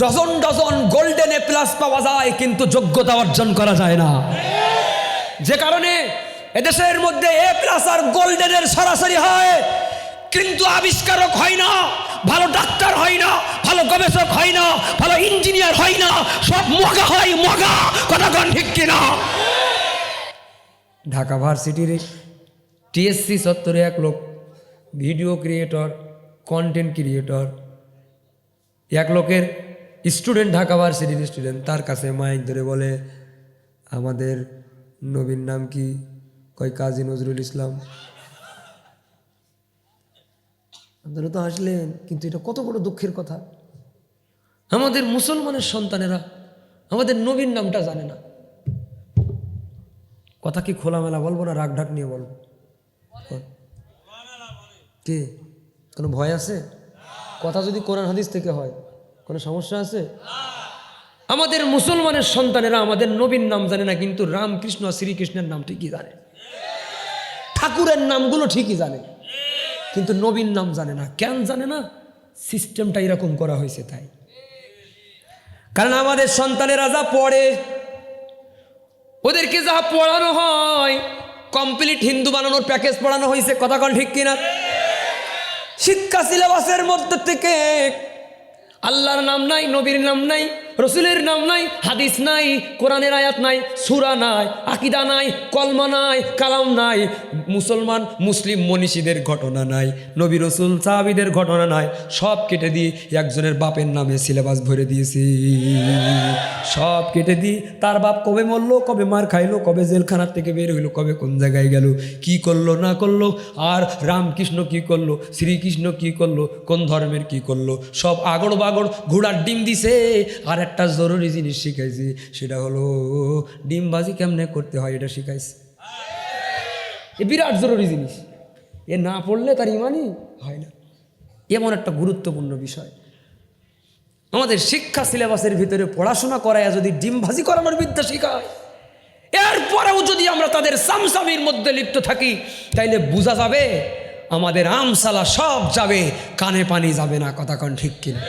Dozen dozen golden A plus পাওয়া যায়, কিন্তু যোগ্যতা অর্জন করা যায় না। যে কারণে এদেশের মধ্যে এ প্লাস আর গোল্ডেনের সরাসরি হয়, কিন্তু আবিষ্কারক হয় না, ভালো ডাক্তার হয় না, ভালো গবেষক হয় না, ভালো ইঞ্জিনিয়ার হয় না, সব মগা হয়, মগা। কথা কন ঠিক কিনা? ঢাকা ভার্সিটির টিএসসি সত্তরে এক লোক, ভিডিও ক্রিয়েটর কন্টেন্ট ক্রিয়েটর এক লোকের স্টুডেন্ট ঢাকা ভার্সিটির স্টুডেন্ট, তার কাছে মাইক ধরে বলে, আমাদের নবীর নাম কি? কয়, কাজী নজরুল ইসলাম। আপনারা তো হাসলেন, কিন্তু এটা কত বড় দুঃখের কথা। আমাদের মুসলমানের সন্তানেরা আমাদের নবীর নামটা জানে না। কথা কি খোলামেলা বলব না রাগ ঢাক নিয়ে বলব? কে? কোনো ভয় আছে? কথা যদি কোরআন হাদিস থেকে হয় কোনো সমস্যা আছে? আমাদের মুসলমানের সন্তানেরা আমাদের নবীর নাম জানে না, কিন্তু রামকৃষ্ণ শ্রীকৃষ্ণের নাম ঠিকই জানে। ঠাকুরের নামগুলো ঠিকই জানে, কিন্তু নবীন নাম জানে না। কেন জানে না? সিস্টেমটা এরকম করা হয়েছে তাই। কারণ আমাদের সন্তানেরা যা পড়ে, ওদেরকে যা পড়ানো হয় কমপ্লিট হিন্দু বানানোর প্যাকেজ পড়ানো হয়েছে, কথা কন ঠিক কিনা? শিক্ষা সিলেবাসের মধ্যে থেকে আল্লাহর নাম নাই নবীর নাম নাই। রসুলের নাম নাই, হাদিস নাই, কোরআনের আয়াত নাই, সুরা নাই, আকিদা নাই, কলমা নাই, কালাম নাই, মুসলমান, মুসলিম মনীষীদের ঘটনা নাই, নবী রসুল সাহাবিদের ঘটনা নাই, সব কেটে দিয়ে একজনের বাপের নামে সিলেবাস ভরে দিয়েছি। সব কেটে দিই তার বাপ কবে মরলো, কবে মার খাইলো, কবে জেলখানার থেকে বের হইল, কবে কোন জায়গায় গেল, কি করল, না করল, আর রামকৃষ্ণ কি করল, শ্রীকৃষ্ণ কি করল, কোন ধর্মের কি করল, সব আগড় বাগড়, ঘোড়ার ডিম দিছে, আর একটা জরুরি জিনিস শিখাইছি, সেটা হলো ডিমবাজি কেমনে করতে হয় এটা শিখাইছে। এ বিরাট জরুরি জিনিস। এ না পড়লে তার ইমানই হয় না। এমন একটা গুরুত্বপূর্ণ বিষয়। আমাদের শিক্ষা সিলেবাসের ভিতরে পড়াশোনা করায় যদি ডিমভাজি করানোর বিদ্যা শেখায়, এরপরেও যদি আমরা তাদের সামসামির মধ্যে লিপ্ত থাকি, তাইলে বোঝা যাবে, আমাদের আমসালা সব যাবে, কানে পানি যাবে না, কথা কন ঠিক কিনা।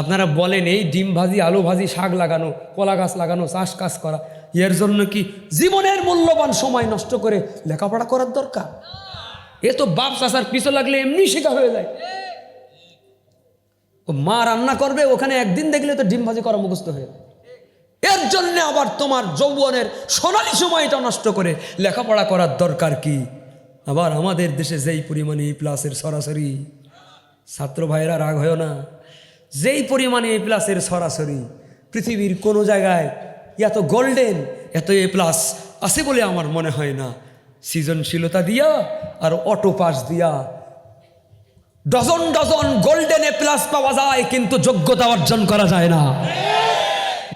আপনারা বলেন, এই ডিম ভাজি, আলু ভাজি, শাক লাগানো, কলা গাছ লাগানো, চাষ কাজ করা, এর জন্য কি জীবনের মূল্যবান সময় নষ্ট করে লেখাপড়া করার দরকার? এ তো বাপ চাষার পিছু লাগলে এমনি শেখা হয়ে যায়। ও মা রান্না করবে, ওখানে একদিন দেখলে তো ডিম ভাজি করা মুখস্থ হয়ে এর জন্য আবার তোমার যৌবনের সোনালি সময়টা নষ্ট করে লেখাপড়া করার দরকার কি? আবার আমাদের দেশে যেই পরিমাণে প্লাসের সরাসরি ছাত্র ভাইয়েরা রাগ হয় না। যেই পরিমাণে এ প্লাসের সরাসরি পৃথিবীর কোনো জায়গায় এত গোল্ডেন এত এ প্লাস আছে বলে আমার মনে হয় না। সৃজনশীলতা দিয়া আর অটো পাস দিয়া dozen dozen golden A plus পাওয়া যায়, কিন্তু যোগ্যতা অর্জন করা যায় না।